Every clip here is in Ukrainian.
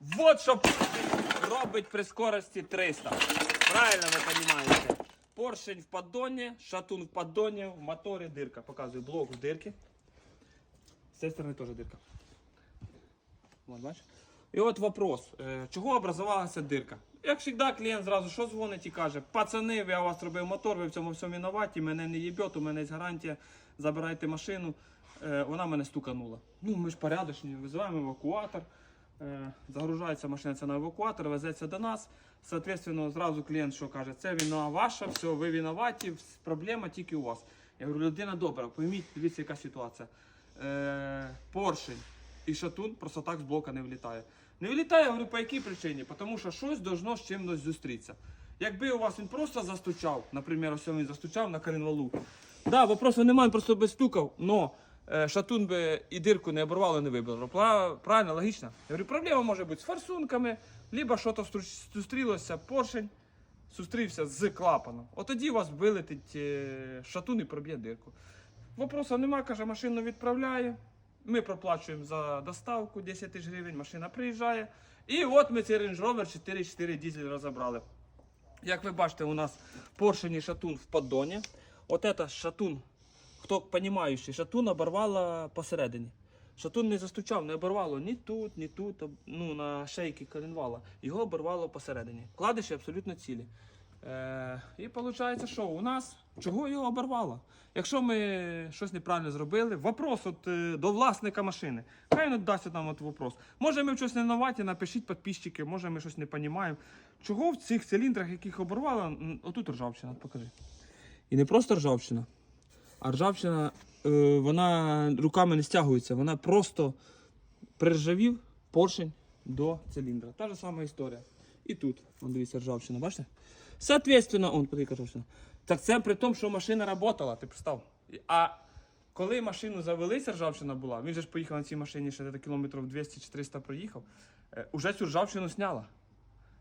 Вот що робить при скорості 300. Правильно ви розумієте? Поршень в поддоні, шатун в поддоні, в моторі дирка. Показую блок в дирки. З цієї сторони теж дирка. Бачиш? І от вопрос, е, чого образувалася дирка? Як завжди, клієнт зразу що дзвонить і каже, пацани, я у вас робив мотор, ви в цьому всьому винуваті, мене не їбьот, у мене є гарантія, забирайте машину. Е, Вона мене стуканула. Ну, ми ж порядочні, визиваємо евакуатор. Е, Загружається машина ця на евакуатор, везеться до нас. Соответственно, зразу клієнт що каже, це вина ваша, все, ви винуваті, проблема тільки у вас. Я говорю, людина добра, пойміть, дивіться, яка ситуація. Е, поршень і шатун просто так з блока не влітає. Не влітає, я говорю, по якій причині? Тому що щось должно з чимось зустрітися. Якби у вас він просто застучав, наприклад, ось він застучав на коленвалу. Да, вопросу немає, він просто би стукав, но шатун би і дирку не оборвало, не вибило. Правильно, логічно. Я говорю, проблема може бути з форсунками, либо щось стру- зустрілося, поршень зустрівся з клапаном. От тоді у вас вилетить е, шатун і проб'є дирку. Вопросу нема, каже, машину відправляє. Ми проплачуємо за доставку 10 тисяч гривень, машина приїжджає. І от ми цей Range Rover 4.4 дизель розібрали. Як ви бачите, у нас поршень і шатун в поддоні. От це шатун, хто розуміючий, шатун оборвало посередині. Шатун не застучав, не оборвало ні тут, ні тут, ну, на шейки коленвала. Його оборвало посередині. Вкладиші абсолютно цілі. Е, і виходить, що у нас чого його оборвало? Якщо ми щось неправильно зробили, вопрос от, е, до власника машини. Хай він дасть нам от вопрос. Може ми в щось не новаті, напишіть підписчики, може ми щось не розуміємо. Чого в цих циліндрах, яких оборвало, отут ржавчина, покажи. І не просто ржавчина, а ржавчина, е, вона руками не стягується, вона просто приржавів поршень до циліндра. Та ж сама історія. І тут, вон дивіться, ржавчина, бачите? Соответственно, он, подивіться, ржавчина. Так це при тому, що машина працювала, ти представ. А коли машину завелися, ржавчина була, він же ж поїхав на цій машині ще кілометрів 200 чи 300 проїхав, е, уже цю ржавчину сняла.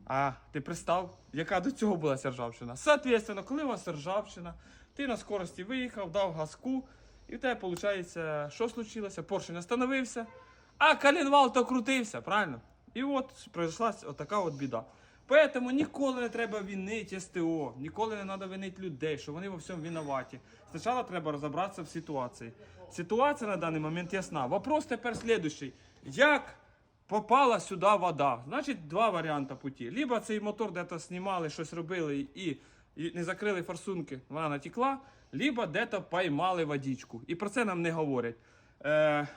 А ти представ, яка до цього була ржавчина? Соответственно, коли у вас ржавчина, ти на скорості виїхав, дав газку, і в тебе виходить, що случилося? Поршень остановився, а коленвал то крутився, правильно? І от пройшла отака от біда. Поэтому ніколи не треба винити СТО, ніколи не треба винити людей, що вони во всьому винуваті. Спочатку треба розібратися в ситуації. Ситуація на даний момент ясна. Вопрос тепер слідуючий. Як попала сюди вода. Значить, два варіанти путі. Либо цей мотор де-то знімали, щось робили і, і не закрили форсунки, вона натекла, либо де-то поймали водичку. І про це нам не говорять. Е,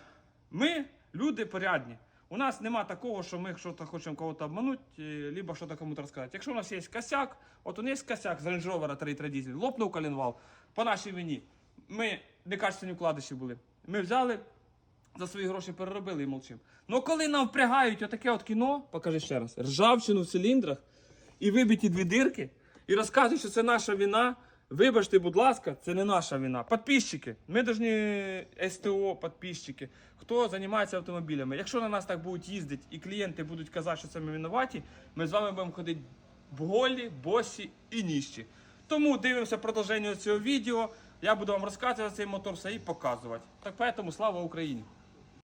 ми люди порядні. У нас нема такого, що ми щось хочемо когось обманути, е, либо щось комусь розказати. Якщо у нас є косяк, от у нас є косяк з Range Rover 3.3 дизель, лопнув коленвал по нашій вині. Ми некачественні вкладиші були. Ми взяли, за свої гроші переробили і мовчимо. Ну коли нам впрягають отаке от кіно, покажи ще раз, ржавчину в циліндрах і вибиті дві дирки, і розказують, що це наша вина. Вибачте, будь ласка, це не наша вина. Підписчики, ми повинні СТО, підписчики, хто займається автомобілями. Якщо на нас так будуть їздити і клієнти будуть казати, що це ми винуваті, ми з вами будемо ходити в голі, босі і ніщі. Тому дивимося продовження цього відео. Я буду вам розказувати цей мотор все і показувати. Так поэтому слава Україні!